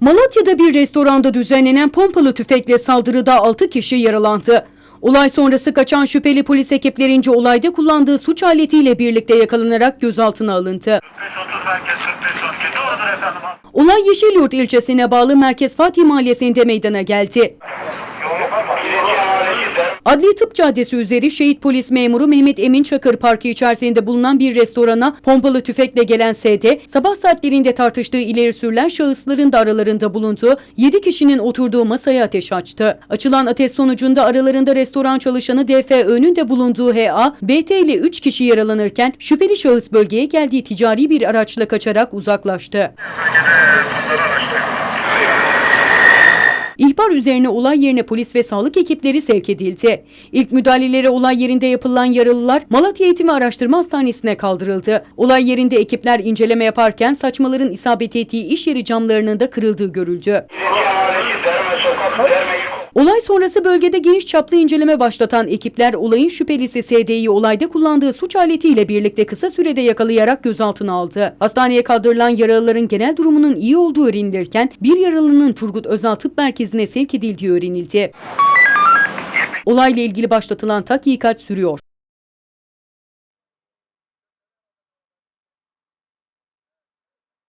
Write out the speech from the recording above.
Malatya'da bir restoranda düzenlenen pompalı tüfekle saldırıda 6 kişi yaralandı. Olay sonrası kaçan şüpheli polis ekiplerince olayda kullandığı suç aletiyle birlikte yakalanarak gözaltına alındı. 530 merkez 45 12 doğrudur efendim. Olay Yeşilyurt ilçesine bağlı Merkez Fatih Mahallesi'nde meydana geldi. Adli Tıp Caddesi üzeri şehit polis memuru Mehmet Emin Çakır Parkı içerisinde bulunan bir restorana pompalı tüfekle gelen SD, sabah saatlerinde tartıştığı ileri sürülen şahısların da aralarında bulunduğu 7 kişinin oturduğu masaya ateş açtı. Açılan ateş sonucunda aralarında restoran çalışanı DFÖ'nün de bulunduğu HA, BT ile 3 kişi yaralanırken şüpheli şahıs bölgeye geldiği ticari bir araçla kaçarak uzaklaştı. İhbar üzerine olay yerine polis ve sağlık ekipleri sevk edildi. İlk müdahaleleri olay yerinde yapılan yaralılar Malatya Eğitim Araştırma Hastanesi'ne kaldırıldı. Olay yerinde ekipler inceleme yaparken saçmaların isabet ettiği iş yeri camlarının da kırıldığı görüldü. Olay sonrası bölgede geniş çaplı inceleme başlatan ekipler olayın şüphelisi SD'yi olayda kullandığı suç aletiyle birlikte kısa sürede yakalayarak gözaltına aldı. Hastaneye kaldırılan yaralıların genel durumunun iyi olduğu öğrenilirken bir yaralının Turgut Özal Tıp Merkezi'ne sevk edildiği öğrenildi. Olayla ilgili başlatılan tahkikat sürüyor.